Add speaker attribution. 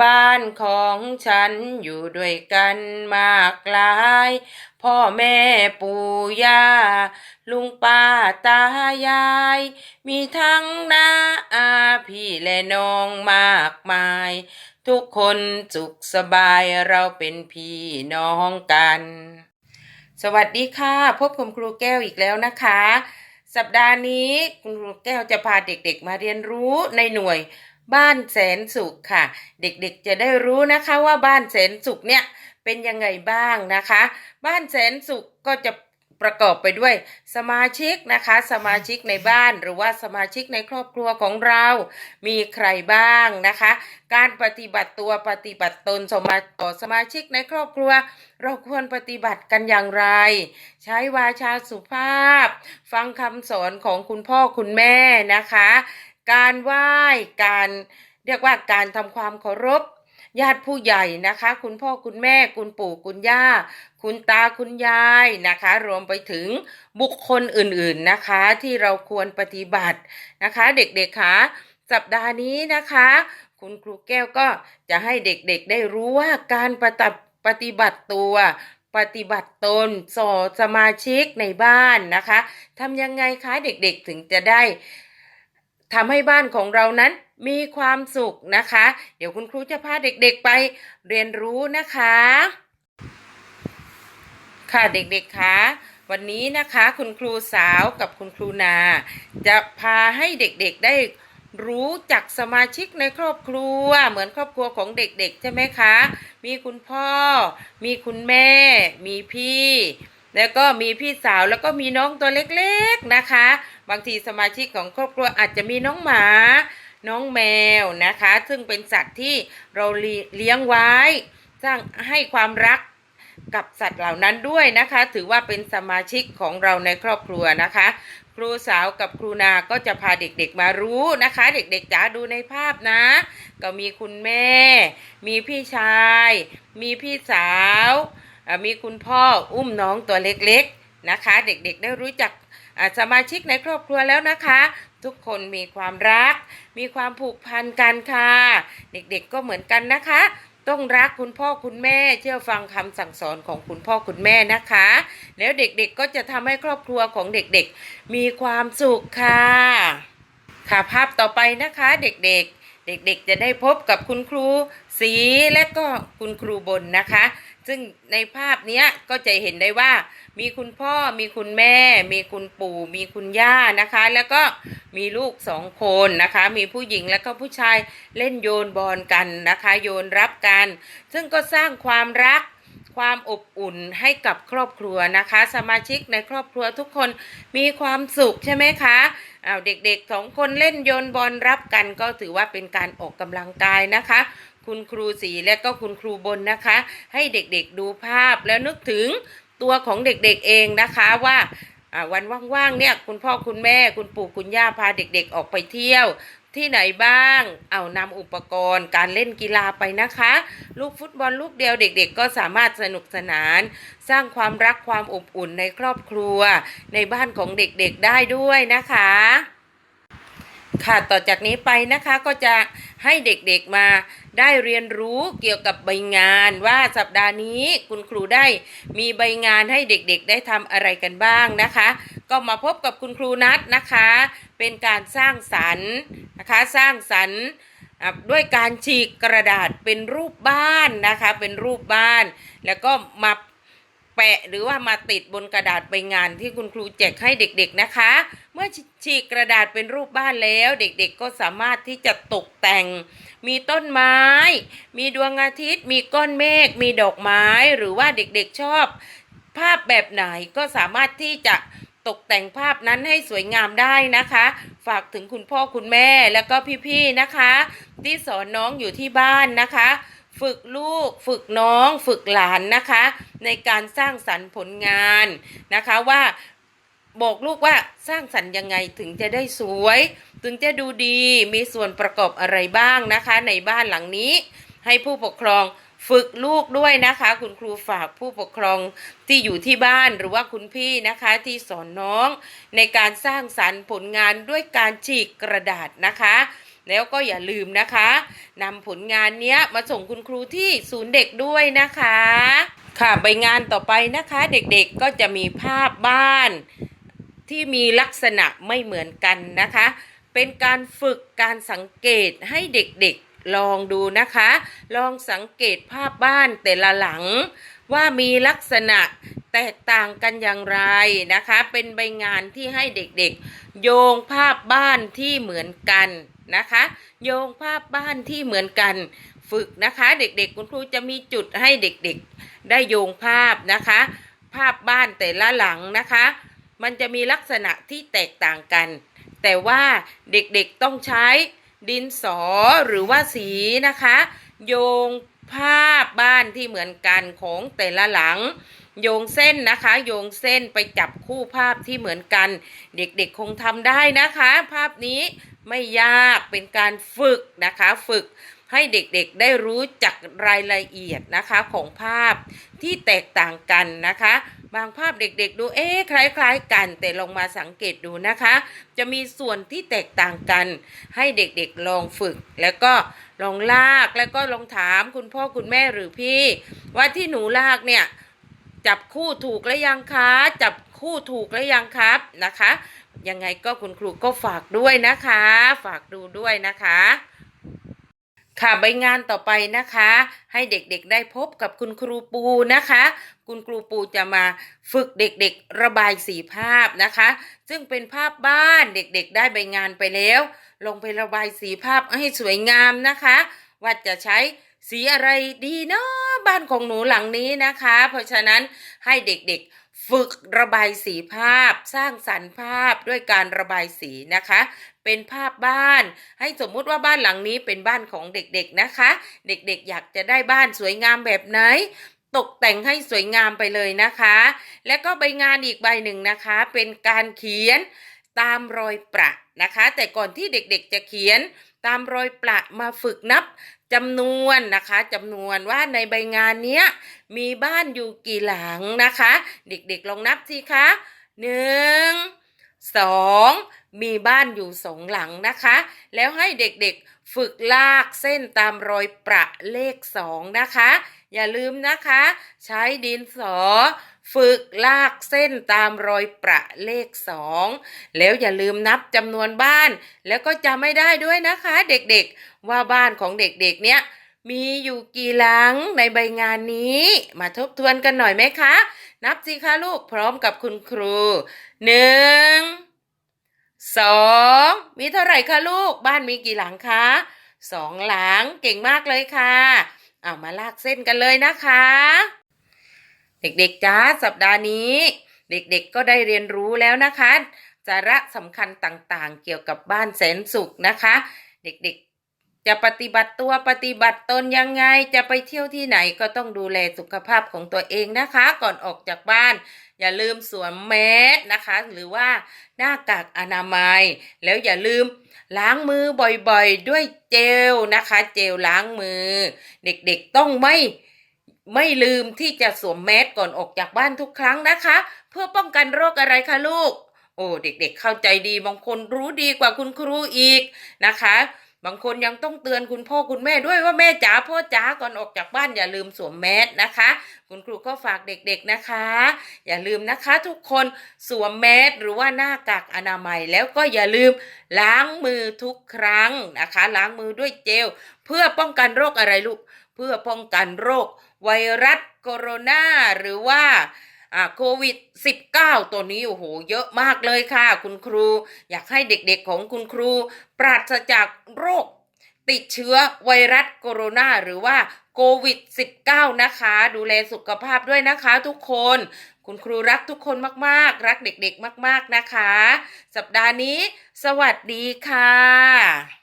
Speaker 1: บ้านของฉันอยู่ด้วยกันมากหลาย พ่อแม่ปู่ย่า ลุงป้าตายาย มีทั้งน้าอาพี่และน้องมากมาย ทุกคนสุขสบายเราเป็นพี่น้องกัน สวัสดีค่ะ พบกับครูแก้วอีกแล้วนะคะ สัปดาห์นี้คุณครูแก้วจะพาเด็กๆมาเรียนรู้ในหน่วย บ้านแสนสุขค่ะ เด็กๆจะได้รู้นะคะว่าบ้านแสนสุขเนี่ยเป็นยังไงบ้างนะคะ บ้านแสนสุขก็จะประกอบไปด้วยสมาชิกนะคะ สมาชิกในบ้านหรือว่าสมาชิกในครอบครัวของเรา มีใครบ้างนะคะ การปฏิบัติตัวปฏิบัติตนสมาต่อสมาชิกในครอบครัว เราควรปฏิบัติกันอย่างไร ใช้วาจาสุภาพ ฟังคำสอนของคุณพ่อคุณแม่นะคะ การไหว้การเรียกว่าการทำความเคารพญาติผู้ใหญ่นะคะ คุณพ่อคุณแม่คุณปู่คุณย่า คุณตาคุณยายนะคะ รวมไปถึงบุคคลอื่นๆนะคะ ที่เราควรปฏิบัตินะคะ เด็กๆคะสัปดาห์นี้นะคะ คุณครูแก้วก็จะให้เด็กๆได้รู้ว่าการปฏิปฏิบัติตัว ปฏิบัติตนส่อสมาชิกในบ้านนะคะทำยังไงคะเด็กๆถึงจะได้ ทำให้บ้านของเรานั้นมีความสุขนะคะ เดี๋ยวคุณครูจะพาเด็กๆไปเรียนรู้นะคะ ค่ะเด็กๆคะวันนี้นะคะคุณครูสาวกับคุณครูนา จะพาให้เด็กๆได้รู้จักสมาชิกในครอบครัว เหมือนครอบครัวของเด็กๆ ใช่ไหมคะ มีคุณพ่อ มีคุณแม่ มีพี่ แล้วก็มีพี่สาวแล้วก็มีน้องตัวเล็กๆนะคะ บางทีสมาชิกของครอบครัวอาจจะมีน้องหมา น้องแมวนะคะ ซึ่งเป็นสัตว์ที่เราเลี้ยงไว้ สร้างให้ความรักกับสัตว์เหล่านั้นด้วยนะคะ ถือว่าเป็นสมาชิกของเราในครอบครัวนะคะ ครูสาวกับครูนาก็จะพาเด็กๆมารู้นะคะ เด็กๆจ๋าดูในภาพนะ ก็มีคุณแม่ มีพี่ชาย มีพี่สาว มีคุณพ่ออุ้มน้องตัวเล็กๆนะคะ เด็กๆได้รู้จักสมาชิกในครอบครัวแล้วนะคะ ทุกคนมีความรัก มีความผูกพันกันค่ะ เด็กๆก็เหมือนกันนะคะ ต้องรักคุณพ่อคุณแม่ เชื่อฟังคำสั่งสอนของคุณพ่อคุณแม่นะคะ แล้วเด็กๆก็จะทำให้ครอบครัวของเด็กๆ มีความสุขค่ะ ค่ะภาพต่อไปนะคะเด็กๆเด็กๆ จะได้พบกับคุณครูสีและก็คุณครูบนนะคะ ซึ่งในภาพเนี้ยก็จะเห็นได้ว่า มีคุณพ่อมีคุณแม่ มีคุณปู่ มีคุณย่านะคะ แล้วก็มีลูกสองคนนะคะ มีผู้หญิงและก็ผู้ชายเล่นโยนบอลกันนะคะ โยนรับกัน ซึ่งก็สร้างความรักความอบอุ่นให้กับครอบครัวนะคะ สมาชิกในครอบครัวทุกคนมีความสุขใช่ไหมคะอ้าเด็กๆสองคนเล่นโยนบอลรับกันก็ถือว่าเป็นการออกกำลังกายนะคะคุณครูสีและก็คุณครูบนนะคะ ให้เด็กๆดูภาพแล้วนึกถึงตัวของเด็กๆเองนะคะว่าวันว่างๆเนี่ยคุณพ่อคุณแม่คุณปู่คุณย่าพาเด็กๆ ออกไปเที่ยว ที่ไหนบ้าง เอานำอุปกรณ์ การเล่นกีฬาไปนะคะ ลูกฟุตบอลลูกเดียวเด็กๆ ก็สามารถสนุกสนาน สร้างความรักความอบอุ่นในครอบครัว ในบ้านของเด็กๆได้ด้วยนะคะ ค่ะต่อจากนี้ไปนะคะก็จะให้เด็กๆมาได้เรียนรู้เกี่ยวกับใบงานว่าสัปดาห์นี้คุณครูได้มีใบงานให้เด็กๆ ได้ทำอะไรกันบ้างนะคะ ก็มาพบกับคุณครูนัทนะคะ เป็นการสร้างสรรค์นะคะสร้างสรรค์ด้วยการฉีกกระดาษเป็นรูปบ้านนะคะ เป็นรูปบ้าน แล้วก็มา แปะหรือว่ามาติดบนกระดาษใบงานที่คุณครูแจกให้เด็กๆนะคะ เมื่อฉีกกระดาษเป็นรูปบ้านแล้ว เด็กๆก็สามารถที่จะตกแต่ง มีต้นไม้ มีดวงอาทิตย์ มีก้อนเมฆมีดอกไม้ หรือว่าเด็กๆชอบ ภาพแบบไหนก็สามารถที่จะตกแต่งภาพนั้นให้สวยงามได้นะคะ ฝากถึงคุณพ่อคุณแม่แล้วก็พี่ๆนะคะ ที่สอนน้องอยู่ที่บ้านนะคะ ฝึกลูกฝึกน้องฝึกหลานนะคะ ในการสร้างสรรค์ผลงานนะคะว่าบอกลูกว่าสร้างสรรค์ยังไงถึงจะได้สวย ถึงจะดูดีมีส่วนประกอบอะไรบ้างนะคะ ในบ้านหลังนี้ ให้ผู้ปกครองฝึกลูกด้วยนะคะ คุณครูฝากผู้ปกครองที่อยู่ที่บ้านหรือว่าคุณพี่นะคะที่สอนน้อง ในการสร้างสรรค์ผลงานด้วยการฉีกกระดาษนะคะ แล้วก็อย่าลืมนะคะนำผลงานเนี้ยมาส่งคุณครูที่ศูนย์เด็กด้วยนะคะ ค่ะใบงานต่อไปนะคะ เด็กๆก็จะมีภาพบ้านที่มีลักษณะไม่เหมือนกันนะคะ เป็นการฝึกการสังเกตให้เด็กๆลองดูนะคะ ลองสังเกตภาพบ้านแต่ละหลัง ว่ามีลักษณะแตกต่างกันอย่างไรนะคะ เป็นใบงานที่ให้เด็กๆ โยงภาพบ้านที่เหมือนกัน นะคะ โยงภาพบ้านที่เหมือนกันฝึกนะคะ เด็กๆ คุณครูจะมีจุดให้เด็กๆ ได้โยงภาพนะคะ ภาพบ้านแต่ละหลังนะคะ มันจะมีลักษณะที่แตกต่างกัน แต่ว่าเด็กๆต้องใช้ดินสอหรือว่าสีนะคะ โยงภาพบ้านที่เหมือนกันของแต่ละหลัง โยงเส้นนะคะ โยงเส้นไปจับคู่ภาพที่เหมือนกัน เด็กๆคงทำได้นะคะ ภาพนี้ ไม่ยากเป็นการฝึกนะคะฝึกให้เด็กๆได้รู้จักรายละเอียดนะคะของภาพที่แตกต่างกันนะคะ บางภาพเด็กๆดูเอ๊ะคล้าย ๆ กัน แต่ลองมาสังเกตดูนะคะ จะมีส่วนที่แตกต่างกัน ให้เด็กๆลองฝึก แล้วก็ลองลากแล้วก็ลองถามคุณพ่อคุณแม่หรือพี่ ว่าที่หนูลากเนี่ยจับคู่ถูกแล้วยังคะจับคู่ถูกแล้วยังครับนะคะ ยังไงก็คุณครูก็ฝากด้วยนะคะ ฝากดูด้วยนะคะ ค่ะใบงานต่อไปนะคะ ให้เด็กๆได้พบกับคุณครูปูนะคะ คุณครูปูจะมาฝึกเด็กๆระบายสีภาพนะคะ ซึ่งเป็นภาพบ้านเด็กๆ ได้ใบงานไปแล้ว ลงไประบายสีภาพให้สวยงามนะคะ ว่าจะใช้ สีอะไรดีเนาะบ้านของหนูหลังนี้นะคะ เพราะฉะนั้นให้เด็กๆฝึกระบายสีภาพ สร้างสรรค์ภาพด้วยการระบายสีนะคะ เป็นภาพบ้าน ให้สมมุติว่าบ้านหลังนี้เป็นบ้านของเด็กๆนะคะ เด็กๆ อยากจะได้บ้านสวยงามแบบไหนตกแต่งให้สวยงามไปเลยนะคะ และก็ใบงานอีกใบหนึ่งนะคะ เป็นการเขียนตามรอยประนะคะ แต่ก่อนที่เด็กๆจะเขียนตามรอยประมาฝึกนับ จำนวนนะคะจำนวนว่าในใบงานเนี้ยมีบ้านอยู่กี่หลังนะคะ เด็กๆลองนับสิคะหนึ่งสองมีบ้านอยู่สองหลังนะคะ แล้วให้เด็กๆฝึกลากเส้นตามรอยประเลขสองนะคะ อย่าลืมนะคะ ใช้ดินสอ ฝึกลากเส้นตามรอยประเลขสองแล้วอย่าลืมนับจำนวนบ้าน แล้วก็จำไม่ได้ด้วยนะคะเด็กๆ ว่าบ้านของเด็กๆ เนี้ยมีอยู่กี่หลังในใบงานนี้ มาทบทวนกันหน่อยไหมคะ นับสิคะลูกพร้อมกับคุณครูหนึ่งสองมีเท่าไหร่คะลูก บ้านมีกี่หลังคะสองหลังเก่งมากเลยค่ะ เอามาลากเส้นกันเลยนะคะ เด็กๆจ้าสัปดาห์นี้ เด็กๆก็ได้เรียนรู้แล้วนะคะสาระสำคัญต่างๆ เกี่ยวกับบ้านแสนสุขนะคะ เด็กๆจะปฏิบัติตัวปฏิบัติตนยังไงจะไปเที่ยวที่ไหนก็ต้องดูแลสุขภาพของตัวเองนะคะ ก่อนออกจากบ้าน อย่าลืมสวมแมสนะคะ หรือว่าหน้ากากอนามัย แล้วอย่าลืมล้างมือบ่อยๆ ด้วยเจลนะคะ เจลล้างมือ เด็กๆต้องไม่ ไม่ลืมที่จะสวมแมสก่อนออกจากบ้านทุกครั้งนะคะ เพื่อป้องกันโรคอะไรคะลูก โอ้เด็กๆเข้าใจดีบางคนรู้ดีกว่าคุณครูอีกนะคะ บางคนยังต้องเตือนคุณพ่อคุณแม่ด้วยว่าแม่จ๋าพ่อจ๋าก่อนออกจากบ้านอย่าลืมสวมแมสนะคะ คุณครูก็ฝากเด็กๆนะคะ อย่าลืมนะคะ ทุกคนสวมแมสหรือว่าหน้ากากอนามัยแล้วก็อย่าลืมล้างมือทุกครั้งนะคะ ล้างมือด้วยเจลเพื่อป้องกันโรคอะไรลูก เพื่อป้องกันโรคไวรัสโคโรนาหรือว่าโควิด -19 ตัวนี้โอ้โหเยอะมากเลยค่ะ คุณครู อยากให้เด็กๆของคุณครู ปราศจากโรคติดเชื้อไวรัสโคโรนาหรือว่าโควิด -19 นะคะ ดูแลสุขภาพด้วยนะคะทุกคน คุณครูรักทุกคนมากๆ รักเด็กๆมาก ๆนะคะ สัปดาห์นี้ สวัสดีค่ะ